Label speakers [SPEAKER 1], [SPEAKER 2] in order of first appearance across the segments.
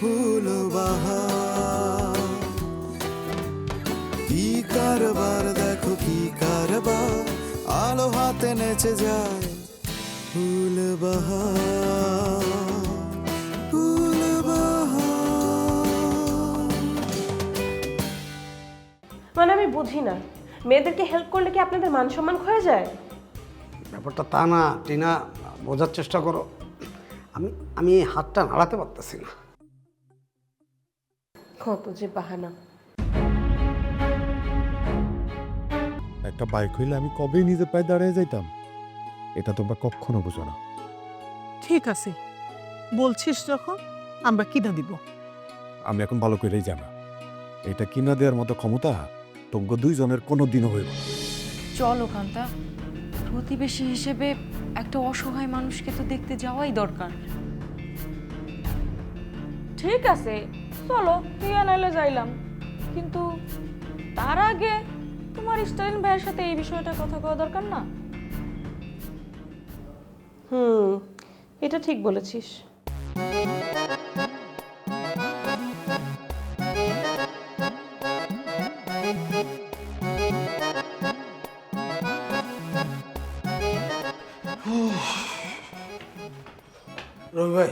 [SPEAKER 1] ফুল বাহার কি কারবার দেখো কি কারবার। আলো হাতে নেচে যায় ফুল বাহার ফুল
[SPEAKER 2] মানে আমি বুঝি না। মেয়েদেরকে হেল্প করলে কি আপনাদের মান সম্মান ক্ষয়ে যায়?
[SPEAKER 3] ব্যাপারটা তা না টিনা বোঝার চেষ্টা করো। আমি আমি হাতটা নাড়াতে পারতেছি না।
[SPEAKER 2] কত যে বাহানা।
[SPEAKER 4] একটা বাইক হইলে আমি কবেই নিজে পায়ে দাঁড়িয়ে যাইতাম? এটা তোমরা কখনো বুঝো না।
[SPEAKER 5] ঠিক আছে। বলছিস যখন আমরা কিনা দিব।
[SPEAKER 4] আমি এখন ভালো করেই জানা এটা কিনা দেওয়ার মতো ক্ষমতা তোমরা দুইজনের কোনো দিনও হইব না।
[SPEAKER 6] চলো কান্তা প্রতিবেশী হিসেবে একটা অসহায় মানুষকে তো দেখতে যাওয়াই দরকার।
[SPEAKER 7] ঠিক আছে। চলো হিয়া নাইলে যাইলাম। কিন্তু তার আগে তোমার স্টালিন ভাইয়ের সাথে এই বিষয়টা কথা কওয়া দরকার না?
[SPEAKER 2] হুম এটা ঠিক বলেছিস।
[SPEAKER 3] রবি ভাই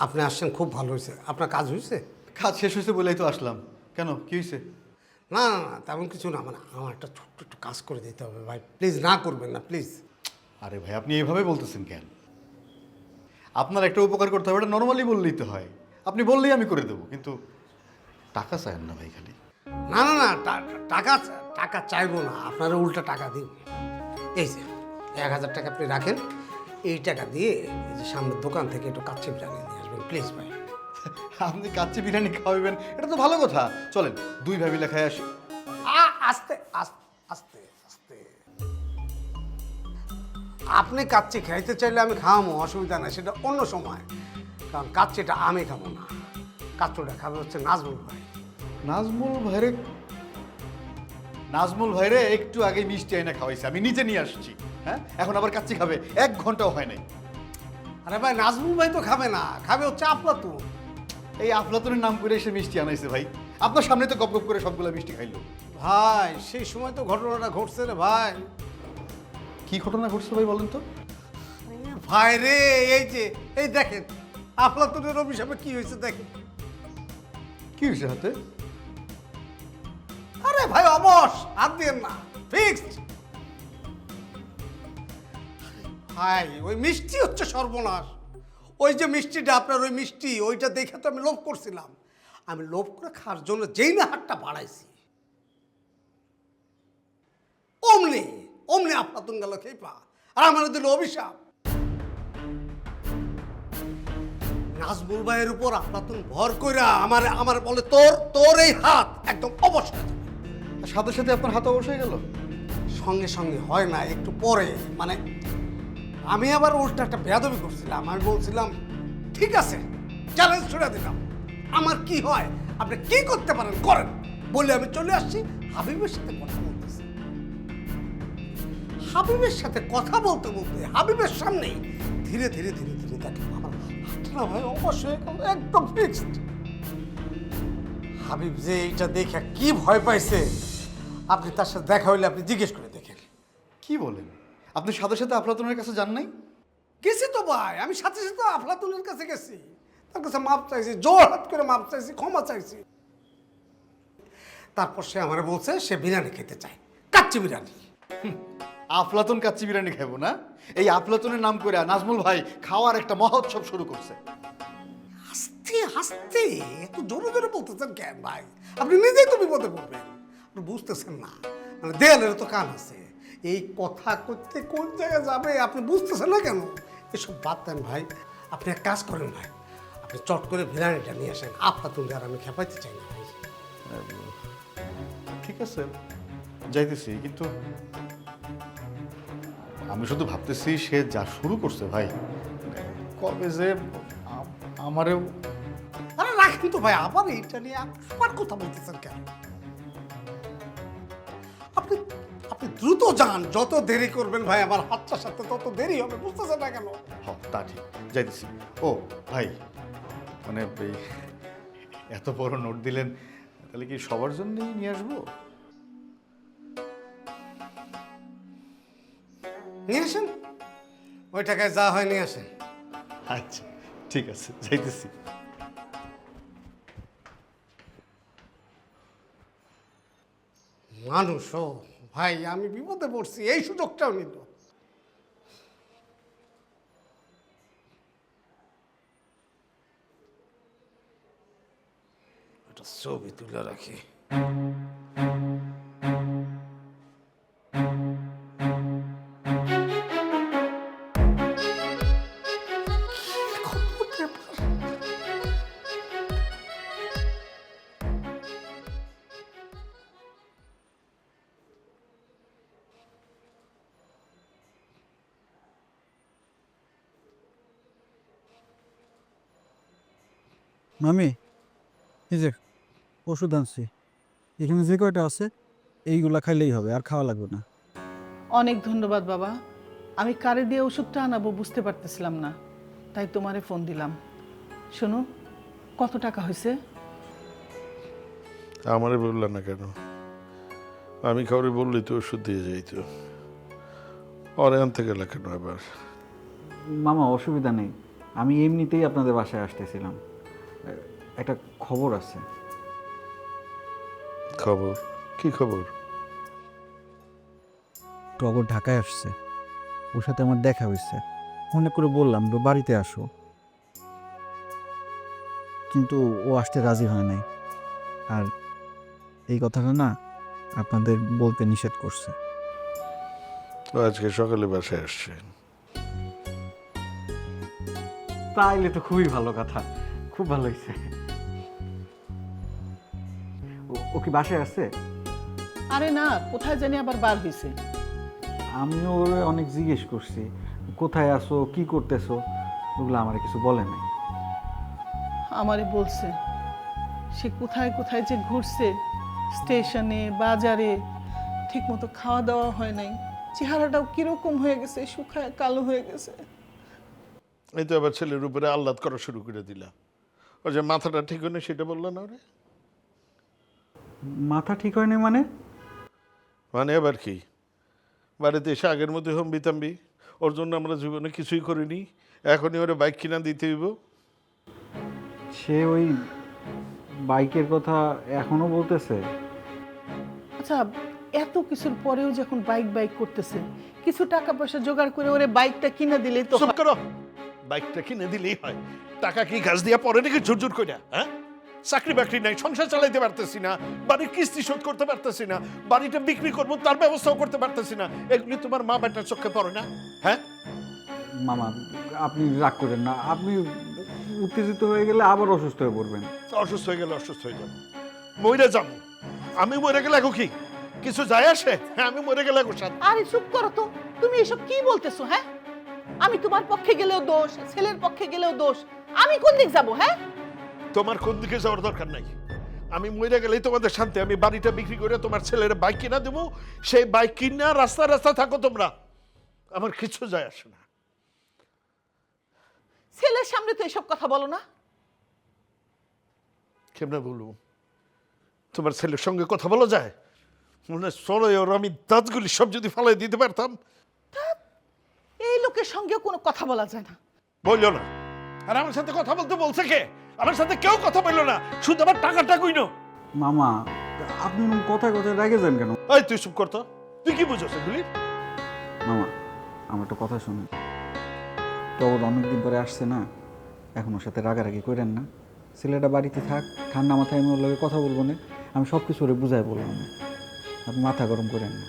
[SPEAKER 3] আপনি আসছেন খুব ভালো হয়েছে। আপনার কাজ হয়েছে?
[SPEAKER 8] কাজ শেষ হয়েছে বলেই তো আসলাম। কেন? কি হয়েছে?
[SPEAKER 3] না না না তেমন কিছু না। মানে আমার একটা ছোট্ট একটু কাজ করে দিতে হবে ভাই। প্লিজ না করবেন না প্লিজ।
[SPEAKER 8] আরে ভাই আপনি এইভাবে বলতেছেন কেন? আপনার একটা উপকার করতে হবে এটা নর্মালি বললেই তো হয়। আপনি বললেই আমি করে দেবো কিন্তু টাকা চায়েন না ভাই খালি।
[SPEAKER 3] না না না টা- টাকা টাকা চাইব না। আপনারা উল্টা টাকা দিন। এই যে এক হাজার টাকা আপনি রাখেন এই টাকা দিয়ে এই যে সামনের দোকান থেকে একটু কাচ্চি বিরিয়ানি নিয়ে প্লিজ ভাই।
[SPEAKER 8] আপনি কাচ্চি বিরিয়ানি খাওয়াবেন এটা তো ভালো কথা। চলেন দুই ভাবি লেখায় আসি।
[SPEAKER 3] আস্তে আস্তে আস্তে আপনি কাচ্চি খাইতে চাইলে আমি খাওয়াবো অসুবিধা নাই সেটা অন্য সময়। কারণ কাচ্চিটা আমি খাব না। কাচ্চুটা খাবে হচ্ছে নাজমুল ভাই।
[SPEAKER 8] নাজমুল ভাইরে নাজমুল ভাইরে একটু আগে মিষ্টি আইনা খাওয়াইছে আমি নিজে নিয়ে আসছি হ্যাঁ? এখন আবার কাচ্চি খাবে এক ঘন্টাও হয় নাই।
[SPEAKER 3] আরে ভাই নাজমুল ভাই তো খাবে না খাবে হচ্ছে আপলাতু
[SPEAKER 8] এই আফলাতুনের নাম করে এসে মিষ্টি আনাইছে ভাই। আপনার সামনে তো গপ গপ করে সবগুলো মিষ্টি খাইলো।
[SPEAKER 3] ভাই সেই সময় তো ঘটনাটা ঘটছে রে ভাই।
[SPEAKER 8] কি ঘটনা ঘটছে ভাই বলেন তো?
[SPEAKER 3] ভাই রে এই যে এই দেখেন আফলাতুনের অভিশাপে কি হয়েছে দেখেন।
[SPEAKER 8] কি হয়েছে হাতে?
[SPEAKER 3] আরে ভাই অবশ হাত দিয়েন না। ফিক্সড। ভাই ওই মিষ্টি হচ্ছে সর্বনাশ। ওই যে মিষ্টিটা আপনার ওই মিষ্টি ওইটা দেখে তো আমি লোভ করছিলাম। আমি লোভ করে খাওয়ার জন্য যেই না হাতটা বাড়াইছি। অমনি অমনি আফলাতুন গেল খেপা আর আমার দিল অভিশাপ। নাজমুল ভাইয়ের উপর আফলাতুন ভর কইরা আমার আমার বলে তোর তোর এই হাত একদম অবশ্যই
[SPEAKER 8] সাথে সাথে আপনার হাত অবশ্যই গেল?
[SPEAKER 3] সঙ্গে সঙ্গে হয় না একটু পরে মানে আমি আবার উল্টা একটা বেয়াদবি করছিলাম। আমি বলছিলাম, ঠিক আছে চ্যালেঞ্জ ছুড়ে দিলাম। আমার কি হয়? আপনি কি করতে পারেন? করেন। বলে আমি চলে আসছি। হাবিবের সাথে কথা বলতেছি। হাবিবের সাথে কথা বলতে বলতে হাবিবের সামনেই ধীরে ধীরে ধীরে ধীরে দেখলাম, আমার হাতটা না ভাই অবশ্যই একদম ফিক্সড হাবিব যে এইটা দেখে কি ভয় পাইছে, আপনি তার সাথে দেখা হইলে আপনি জিজ্ঞেস করে দেখেন।
[SPEAKER 8] কি বলেন? আপনি সাথে সাথে আফলাতুনের কাছে যান নাই?
[SPEAKER 3] গেছি তো ভাই আমি সাথে সাথে আফলাতুলের কাছে গেছি। তার কাছে মাপ চাইছি জোর হাত করে মাপ চাইছি ক্ষমা চাইছি। তারপর সে আমার বলছে সে বিরিয়ানি খেতে চায় কাচ্চি বিরিয়ানি।
[SPEAKER 8] আফলাতুন কাচ্চি বিরিয়ানি খাব না? এই আফলাতুনের নাম করে নাজমুল ভাই খাওয়ার একটা মহোৎসব শুরু করছে।
[SPEAKER 3] হাসতে হাসতে এত জোরে জোরে বলতেছেন কেন ভাই? আপনি নিজেই তো বিপদে পড়বেন। আপনি বুঝতেছেন না মানে দেয়ালের তো কান আছে। এই কথা করতে কোন জায়গায় যাবে আপনি বুঝতেছেন না কেন? এসব বাদ দেন ভাই। আপনি এক কাজ করেন ভাই। আপনি চট করে বিরিয়ানিটা নিয়ে আসেন। আপা তুমি আর আমি খেপাইতে চাই না ভাই।
[SPEAKER 8] ঠিক আছে যাইতেছি। কিন্তু আমি শুধু ভাবতেছি সে যা শুরু করছে ভাই কবে যে আমারেও
[SPEAKER 3] আরে রাখেন তো ভাই? আবার এইটা নিয়ে আবার কথা বলতেছেন কেন? দ্রুত যান যত দেরি করবেন ভাই আমার হাতটার সাথে তত দেরি হবে বুঝতেছেন না কেন?
[SPEAKER 8] তা ঠিক যাইতেছি। ও ভাই মানে এই এত বড় নোট দিলেন তাহলে কি সবার জন্যই নিয়ে আসব?
[SPEAKER 3] নিয়ে আসেন। ওই টাকায় যা হয় নিয়ে আসেন।
[SPEAKER 8] আচ্ছা ঠিক আছে যাইতেছি।
[SPEAKER 3] মানুষ ভাই আমি বিপদে পড়ছি এই সুযোগটাও নিল। ছবি তুলে রাখি।
[SPEAKER 9] মামি এই যে ওষুধ আনছি। এখানে যে কয়টা আছে এইগুলা খাইলেই হবে আর খাওয়া লাগবে না।
[SPEAKER 5] অনেক ধন্যবাদ বাবা। আমি কারে দিয়ে ওষুধটা আনাবো বুঝতে পারতেছিলাম না তাই তোমারে ফোন দিলাম। শোনো কত টাকা হয়েছে
[SPEAKER 10] আমারে বললা না কেন? আমি কাউরে বললি তো ওষুধ দিয়ে যাইতো। ওরে আনতে গেলে কেন আবার?
[SPEAKER 9] মামা অসুবিধা নেই। আমি এমনিতেই আপনাদের বাসায় আসতেছিলাম। একটা খবর আছে।
[SPEAKER 10] খবর? কি খবর?
[SPEAKER 9] টগর ঢাকায় আসছে। ওর সাথে আমার দেখা হয়েছে। মনে করে বললাম বাড়িতে আসো। কিন্তু ও আসতে রাজি হয় নাই। আর এই কথাটা না আপনাদের বলতে নিষেধ করছে।
[SPEAKER 10] ও আজকে সকালে বাসায় আসছে।
[SPEAKER 9] তাইলে তো খুবই ভালো কথা। খুব ভালো হয়েছে। ও কি বাসায় আছে?
[SPEAKER 5] আরে না কোথায় জানি আবার বার হয়েছে।
[SPEAKER 9] আমিও ওরে অনেক জিজ্ঞেস করছি কোথায় আসো কি করতেছো? ওগুলো আমার কিছু বলে নাই।
[SPEAKER 5] আমারে বলছে সে কোথায় কোথায় যে ঘুরছে স্টেশনে বাজারে ঠিকমতো খাওয়া দাওয়া হয় নাই। চেহারাটাও কীরকম হয়ে গেছে শুকায় কালো হয়ে গেছে।
[SPEAKER 10] এই তো আবার ছেলের উপরে আহ্লাদ করা শুরু করে দিলা। ও যে মাথাটা ঠিক হয়নি সেটা বলল না ওরে।
[SPEAKER 9] মাথা ঠিক হয়নি মানে?
[SPEAKER 10] মানে এবার কি? বাড়িতে এসে আগের মধ্যে হম বিতাম্বি ওর জন্য আমরা জীবনে কিছুই করিনি। এখনই ওরে বাইক কিনা দিতে হইব।
[SPEAKER 9] সে ওই বাইকের কথা এখনও বলতেছে?
[SPEAKER 5] আচ্ছা এত কিছুর পরেও যখন বাইক বাইক করতেছে কিছু টাকা পয়সা জোগাড় করে ওরে বাইকটা কিনে দিলে তো
[SPEAKER 10] চুপ করো! বাইকটা কিনে দিলেই হয়। টাকা কি গাছ দিয়া পরে নাকি ঝুরঝুর করে হ্যাঁ? চাকরি বাকরি নাই সংসার চালাইতে পারতেছি না বাড়ির কিস্তি শোধ করতে পারতেছি না বাড়িটা বিক্রি করব তার ব্যবস্থাও করতে পারতেছি না এগুলি তোমার মা বেটার চোখে পড়ে না? হ্যাঁ?
[SPEAKER 9] মামা আপনি রাগ করেন না আপনি উত্তেজিত হয়ে গেলে আবার অসুস্থ হয়ে পড়বেন।
[SPEAKER 10] অসুস্থ হয়ে গেলে অসুস্থ হয়ে যাব। মরে যাব। আমি মরে গেলে এখন কি? কিছু যায় আসে? হ্যাঁ আমি মরে গেলে এখন
[SPEAKER 5] আরে চুপ করো তো তুমি এসব কি বলতেছো হ্যাঁ? আমি তোমার পক্ষে গেলেও দোষ ছেলের পক্ষে গেলেও দোষ। আমি কোন দিক যাব হ্যাঁ?
[SPEAKER 10] তোমার কোন দিকে যাওয়ার দরকার নাই। আমি মরে গেলেই তোমাদের শান্তি। আমি বাড়িটা বিক্রি করে তোমার ছেলের বাইক কিনা দেবো। সেই বাইক কিনা রাস্তা রাস্তা থাকো তোমরা। আমার কিছু যায় আসে না।
[SPEAKER 5] ছেলের সামনে তো এসব কথা বলো না।
[SPEAKER 10] কেমনে বলব? তোমার ছেলের সঙ্গে কথা বলা যায়? মনে হয় চলো ওর আমি দাঁতগুলি সব যদি ফালাই দিতে পারতাম।
[SPEAKER 5] এই লোকের সঙ্গে কোনো কথা বলা যায় না।
[SPEAKER 10] বলল না। আর আমার সাথে কথা বলতে বলছে কে? আমার সাথে কেউ কথা বলল না। শুধু আমার টাকাটা কইনো
[SPEAKER 9] মামা আপনি এরকম কথায় কথায় রেগে যান কেন?
[SPEAKER 10] এই তুই চুপ করতো তুই কি বুঝছ এগুলি?
[SPEAKER 9] মামা আমার একটা কথা শুনুন। টগর অনেকদিন পরে আসছে না। এখন ওর সাথে রাগারাগি করেন না। ছেলেটা বাড়িতে থাক ঠান্ডা মাথায় আমি ওর লগে কথা বলব না। আমি সব কিছু ওরে বুঝাই বলব না আপনি মাথা গরম করেন না।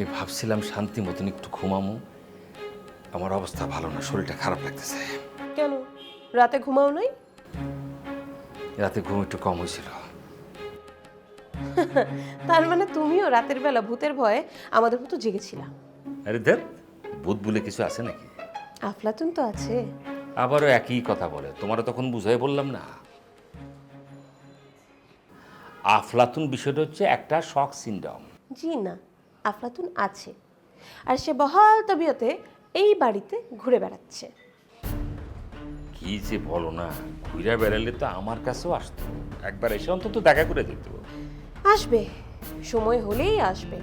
[SPEAKER 11] আমি ভাবছিলাম শান্তি মতন একটু ঘুমামো। আমার অবস্থা ভালো না শরীরটা খারাপ লাগতেছে।
[SPEAKER 2] কেন? রাতে ঘুমাও নাই?
[SPEAKER 11] রাতে ঘুম একটু কম হয়েছিল।
[SPEAKER 2] তার মানে তুমিও রাতের বেলা ভূতের ভয়ে আমাদের মতো জেগেছিলা
[SPEAKER 11] আরে ধর ভূত বলে কিছু আছে নাকি?
[SPEAKER 2] আফলাতুন তো আছে।
[SPEAKER 11] আবারও একই কথা বলে তোমারও তখন বুঝাই বললাম না। আফলাতুন বিষয়টা হচ্ছে একটা শক সিন্ডম
[SPEAKER 2] জি না। আফলাতুন আছে। আর সে বহাল তবিয়তে এই বাড়িতে ঘুরে বেড়াচ্ছে।
[SPEAKER 11] কি যে বলো না ঘুরে বেড়ালে তো আমার কাছেও আসতো। একবার এসে অন্তত দেখা করে দিত
[SPEAKER 2] আসবে সময় হলেই আসবে।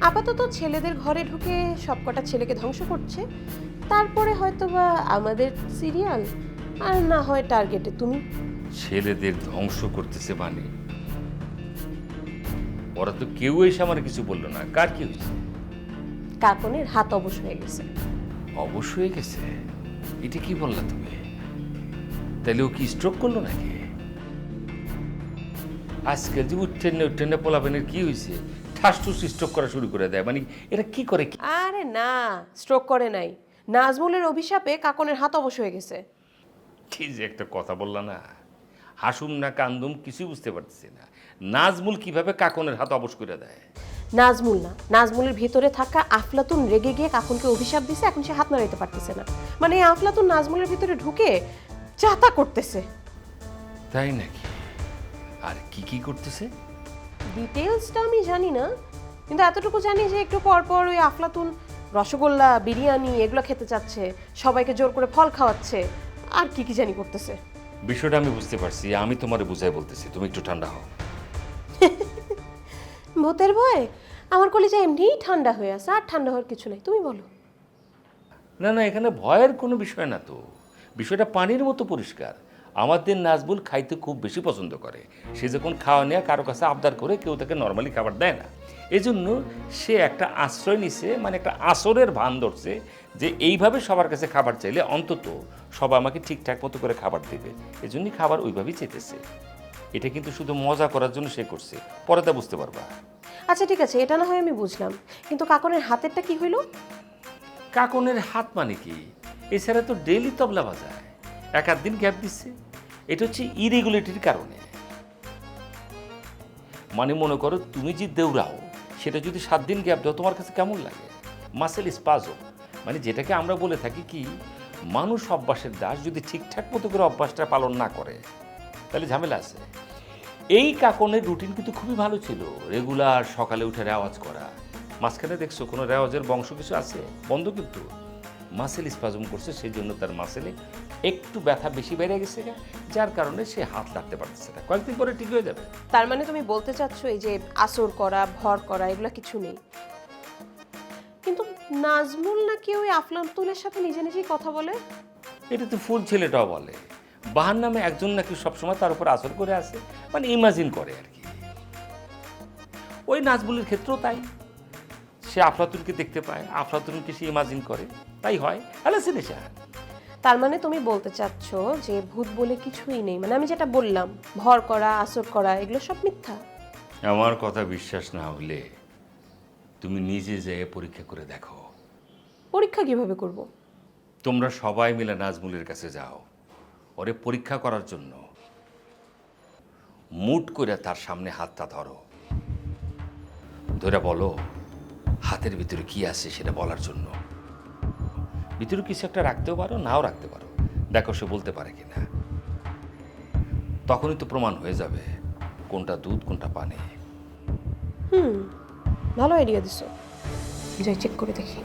[SPEAKER 2] আপাতত ছেলেদের ঘরে ঢুকে সবকটা ছেলেকে ধ্বংস করছে। তারপরে হয়তো বা আমাদের সিরিয়াল আর না হয় টার্গেটে তুমি।
[SPEAKER 11] ছেলেদের ধ্বংস করতেছে মানে? ওরা তো কেউ এসে আমার কিছু বলল না। কার কি হয়েছে?
[SPEAKER 2] কাকনের হাত অবশ হয়ে গেছে।
[SPEAKER 11] অবশ্য হয়ে গেছে? এটা কি বললা তুমি? তাহলে ও কি স্ট্রোক করল নাকি? আজকে যে উঠটেনে উঠটেনে পোলাবেনের কি হয়েছে? ঠাস টুস স্ট্রোক করা শুরু করে দেয়। মানে এরা কি করে কি
[SPEAKER 2] আরে না স্ট্রোক করে নাই। নাজমুলের অভিশাপে কাকনের হাত অবশ হয়ে গেছে।
[SPEAKER 11] কি যে একটা কথা বললা না। হাসুম না কান্দুম কিছুই বুঝতে পারতেছি না। নাজমুল কীভাবে কাকনের হাত অবশ করে দেয়?
[SPEAKER 2] নাজমুল না। নাজমুলের ভিতরে থাকা আফলাতুন রেগে গিয়ে কাকুনকে অভিশাপ দিছে এখন সে হাত নাড়াইতে পারতেছে না। মানে এই আফলাতুন নাজমুলের ভিতরে ঢুকে চাতা করতেছে।
[SPEAKER 11] তাই নাকি? আর কি কি করতেছে?
[SPEAKER 2] ডিটেলসটা আমি জানি না কিন্তু এতটুকু জানি যে একটু পর পর ওই আফলাতুন রসগোল্লা বিরিয়ানি এগুলো খেতে চাচ্ছে সবাইকে জোর করে ফল খাওয়াচ্ছে আর কি কি জানি করতেছে।
[SPEAKER 11] বিষয়টা আমি বুঝতে পারছি আমি তোমারে বুঝাই বলতেছি তুমি একটু ঠান্ডা হও।
[SPEAKER 2] ভূতের ভয়? আমার কলিজা এমনিই ঠান্ডা হয়ে আছে, আর ঠান্ডা হওয়ার কিছু নেই। তুমি বলো।
[SPEAKER 11] না না, এখানে ভয়ের কোনো বিষয় না তো। বিষয়টা পানির মতো পরিষ্কার। আমাদের নাজবুল খাইতে খুব বেশি পছন্দ করে। সে যখন খাওয়া নেওয়া কারও কাছে আবদার করে, কেউ তাকে নর্মালি খাবার দেয় না। এজন্য সে একটা আশ্রয় নিছে মানে একটা আসরের ভান ধরছে যে এইভাবে সবার কাছে খাবার চাইলে অন্তত সবাই আমাকে ঠিকঠাক মতো করে খাবার দেবে। এজন্যই খাবার ওইভাবেই চেতেছে। এটা কিন্তু শুধু মজা করার জন্য সে করছে। পরে তা বুঝতে পারবা।
[SPEAKER 2] আচ্ছা ঠিক আছে এটা না হয় আমি বুঝলাম। কিন্তু কাকনের হাতেরটা কি হইল?
[SPEAKER 11] কাকনের হাত মানে কি? এছাড়া তো ডেলি তবলা বাজায়। এক আধ দিন গ্যাপ দিচ্ছে। এটা হচ্ছে ইরেগুলেটরির কারণে। মানে মনে করো তুমি যে দেউরাও সেটা যদি সাত দিন গ্যাপ দাও তোমার কাছে কেমন লাগে? মাসেল স্পাজো মানে যেটাকে আমরা বলে থাকি কি মানুষ অভ্যাসের দাস যদি ঠিকঠাক মতো করে অভ্যাসটা পালন না করে তাহলে ঝামেলা আছে। এই কাকনের রুটিন কিন্তু খুবই ভালো ছিল। রেগুলার সকালে উঠে রেওয়াজ করা। মাঝখানে দেখছ কোনো রেওয়াজের বংশ কিছু আছে? বন্ধ কিন্তু। মাসেল স্পাজম করছে সেই জন্য তার মাসেলে একটু ব্যথা বেশি বেড়ে গেছে যার কারণে সে হাত লাগতে পারতেছে না। কয়েকদিন পরে ঠিক হয়ে যাবে।
[SPEAKER 2] তার মানে তুমি বলতে চাচ্ছ এই যে আসর করা ভর করা এগুলো কিছু নেই? কিন্তু নাজমুল নাকি ওই আফলাতুলের সাথে নিজে নিজেই কথা বলে?
[SPEAKER 11] এটা তো ফুল ছেলেটাও বলে। বাহার নামে একজন নাকি সবসময় তার উপর আসর করে আছে মানে ইমাজিন করে আর কি। ওই নাজবুলের ক্ষেত্রেও তাই। সে আফলাতুনকে দেখতে পায় আফলাতুনকে সে ইমাজিন করে তাই হয় হ্যালোসিনেশন
[SPEAKER 2] তার মানে তুমি বলতে চাচ্ছ যে ভূত বলে কিছুই নেই মানে আমি যেটা বললাম ভর করা আসর করা এগুলো সব মিথ্যা?
[SPEAKER 11] আমার কথা বিশ্বাস না হলে তুমি নিজে যেয়ে পরীক্ষা করে দেখো।
[SPEAKER 2] পরীক্ষা কীভাবে করব?
[SPEAKER 11] তোমরা সবাই মিলে নাজমুলের কাছে যাও। ওরে পরীক্ষা করার জন্য। মুট করে তার সামনে হাতটা ধরো। ধরে বলো, হাতের ভিতরে কি আছে সেটা বলার জন্য? ভিতরে কিছু একটা রাখতেও পারো, নাও রাখতে পারো। দেখো সে বলতে পারে কিনা। তখনই তো প্রমাণ হয়ে যাবে কোনটা দুধ, কোনটা পানি।
[SPEAKER 2] হুম, ভালো আইডিয়া দিছো। যাই চেক করে দেখি।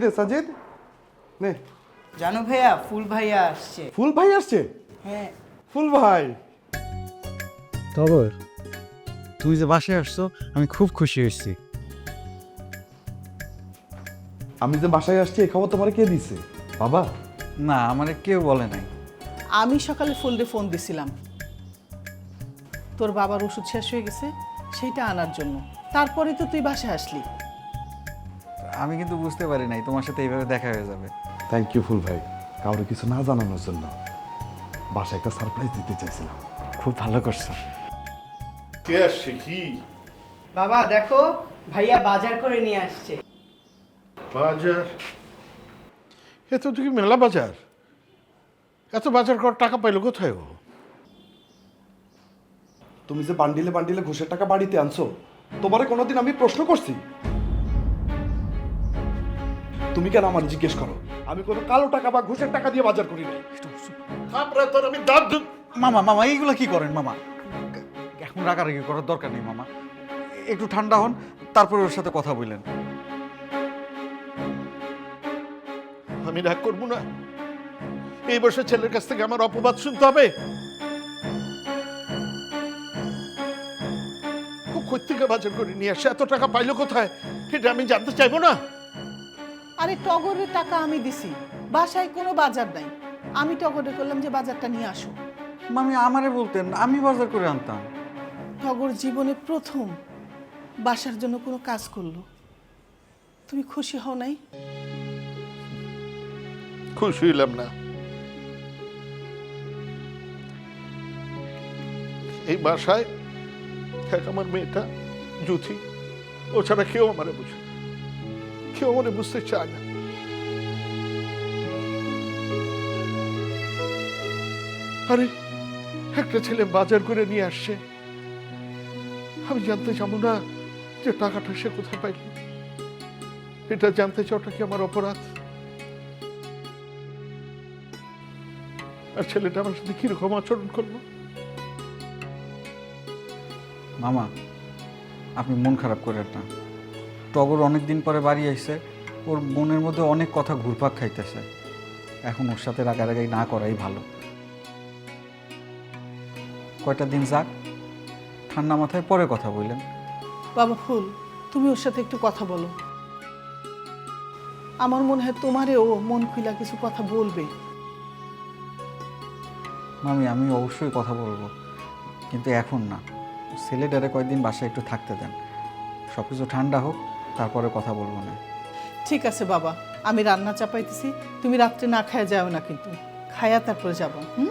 [SPEAKER 1] কি রে সাজিদ? নে।
[SPEAKER 12] জানো ভাইয়া ফুল ভাইয়া আসছে।
[SPEAKER 1] ফুল ভাই আসছে?
[SPEAKER 12] হ্যাঁ।
[SPEAKER 1] ফুল ভাই।
[SPEAKER 9] তুই যে বাসায় আসছো আমি খুব খুশি হয়েছি।
[SPEAKER 1] আমি যে বাসায় আসছি এই খবর তোমার কে দিছে? বাবা।
[SPEAKER 9] না আমার কেউ বলে নাই।
[SPEAKER 5] আমি সকালে ফুলডে ফোন দিছিলাম। তোর বাবার ওষুধ শেষ হয়ে গেছে সেইটা আনার জন্য। তারপরে তো তুই বাসায় আসলি।
[SPEAKER 9] আমি কিন্তু বুঝতে পারি নাই তোমার সাথে এইভাবে দেখা হয়ে যাবে।
[SPEAKER 1] থ্যাংক ইউ ফুল ভাই। কাউরে কিছু না জানানোর জন্য বাসায় একটা সারপ্রাইজ দিতে চাইছিলাম।
[SPEAKER 9] খুব ভালো করছ।
[SPEAKER 10] কে আসছে কি?
[SPEAKER 12] বাবা দেখো ভাইয়া বাজার করে নিয়ে আসছে।
[SPEAKER 10] বাজার? এ তো দেখি মেলা বাজার। এত বাজার করার টাকা পাইলো কোথায় ও?
[SPEAKER 1] তুমি যে বান্ডিলে বান্ডিলে ঘুষের টাকা বাড়িতে আনছো তোমারে কোনোদিন আমি প্রশ্ন করছি? তুমি কেন আমার জিজ্ঞেস করো? আমি কোনো কালো টাকা বা ঘুষের টাকা দিয়ে বাজার করি নাই।
[SPEAKER 10] তারপরে তোর আমি দাঁত ধু-
[SPEAKER 9] মামা মামা এইগুলো কি করেন মামা? এখন রাগারাগি করার দরকার নেই মামা। একটু ঠান্ডা হন তারপরে ওর সাথে কথা বললেন
[SPEAKER 10] আমি রাগ করব না। এই বছর ছেলের কাছ থেকে আমার অপবাদ শুনতে হবে। কই বাজার করে নিয়ে আসে। এত টাকা পাইলো কোথায়? এটা আমি জানতে চাইব না।
[SPEAKER 5] আরে টগরের টাকা আমি দিছি। বাসায় কোনো বাজার নাই। আমি টগরে করলাম যে বাজারটা নিয়ে আসো।
[SPEAKER 9] মামি আমারে বলতেন আমি বাজার করে আনতাম।
[SPEAKER 5] টগর জীবনে প্রথম বাসার জন্য কোনো কাজ করল। তুমি খুশি হও নাই?
[SPEAKER 10] খুশি হইলাম না। এই বাসায় এক আমার মেয়েটা জুথি ও ছাড়া কেউ আমারে বুঝে না। কেউ আমারে বুঝতে চায় না? আরে, একটা ছেলে বাজার করে নিয়ে আসছে। আমি জানতে চাবো না যে টাকাটা সে কোথায় পাইল এটা জানতে চাওটা কি আমার অপরাধ? আর ছেলেটা আমার সাথে কীরকম আচরণ করল?
[SPEAKER 9] মামা, আপনি মন খারাপ করেন না। টগর অনেক দিন পরে বাড়ি আইছে ওর মনের মধ্যে অনেক কথা ঘুরপাক খাইতেছে। এখন ওর সাথে রাগারাগাই না করাই ভালো। কয়টা দিন যাক ঠান্ডা মাথায় পরে কথা বললেন।
[SPEAKER 5] বাবা ফুল তুমি ওর সাথে একটু কথা বলো। আমার মনে হয় তোমারে ও মন খুইলা কিছু কথা বলবে।
[SPEAKER 9] মামি আমি অবশ্যই কথা বলব কিন্তু এখন না। ছেলেটারে কয়েকদিন বাসায় একটু থাকতে দেন। সব কিছু ঠান্ডা হোক। তারপরে কথা বলব না।
[SPEAKER 5] ঠিক আছে বাবা, আমি রান্না চাপাইতেছি, তুমি রাত্রে না খায়া যাও না কিন্তু। খায়া তারপরে যাব, হুম?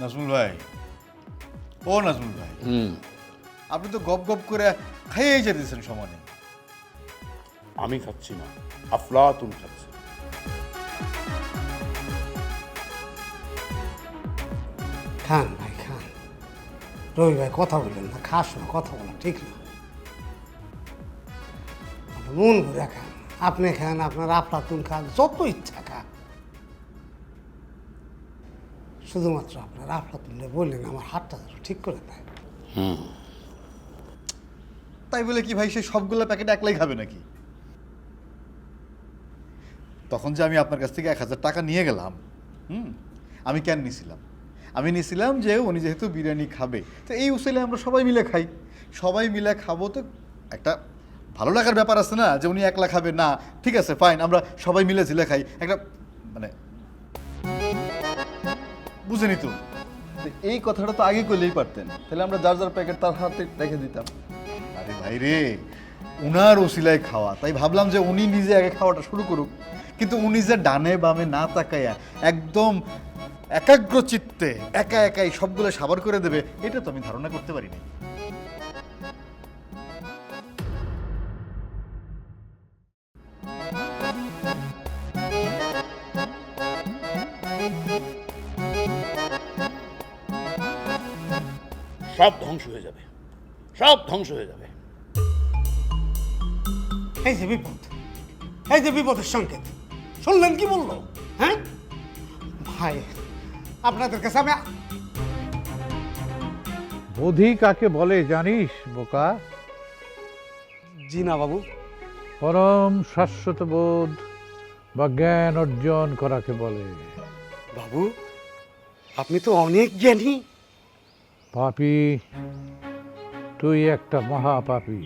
[SPEAKER 8] নাজমুল ভাই। ও নাজমুল ভাই।
[SPEAKER 11] হুম।
[SPEAKER 8] আপনি তো গপ গপ করে খাইয়েই যেতেছেন সমানে।
[SPEAKER 10] আমি খাচ্ছি না আফলাতুন খাচ্ছে।
[SPEAKER 3] খান ভাই খান। রবি ভাই কথা বললেন না খাস না কথা বলা ঠিক না। আপনি মন ঘুরে খান আপনি খান আপনার আফলাতুন খান যত ইচ্ছা খান। শুধুমাত্র আপনার আফলাতুনলে বললেন আমার হাতটা ঠিক করে দেয়।
[SPEAKER 8] তাই বলে কি ভাই সে সবগুলো প্যাকেট একলাই খাবে নাকি? তখন যে আমি আপনার কাছ থেকে এক হাজার টাকা নিয়ে গেলাম হুম আমি কেন নিছিলাম? আমি নিছিলাম যে উনি যেহেতু বিরিয়ানি খাবে তো এই উসেলে আমরা সবাই মিলে খাই। সবাই মিলে খাব তো একটা ভালো লাগার ব্যাপার আছে না যে উনি একলা খাবে না ঠিক আছে ফাইন আমরা সবাই মিলে ঝিলে খাই। একটা মানে বুঝেনি তো। এই কথাটা তো আগে করলেই পারতেন। তাহলে আমরা যার যার প্যাকেট তার হাতে রেখে দিতাম। আরে ভাই রে উনার ওসিলায় খাওয়া। তাই ভাবলাম যে উনি নিজে আগে খাওয়াটা শুরু করুক। কিন্তু উনি যে ডানে বামে না তাকাইয়া একদম একাগ্র চিত্তে একা একাই সবগুলো সাবার করে দেবে এটা তো আমি ধারণা করতে পারিনি।
[SPEAKER 13] সব ধ্বংস হয়ে যাবে। সব ধ্বংস হয়ে যাবে।
[SPEAKER 3] এই যে বিপদ এই যে বিপদের সংকেত শুনলেন কি বলল? হ্যাঁ? ভাই আপনাদের কাছে আমি
[SPEAKER 14] বোধি কাকে বলে জানিস বোকা?
[SPEAKER 3] জি না বাবু।
[SPEAKER 14] পরম শাশ্বত বোধ বা জ্ঞান অর্জন করাকে বলে।
[SPEAKER 3] বাবু আপনি তো অনেক জ্ঞানী।
[SPEAKER 14] পাপি তুই একটা মহাপাপী।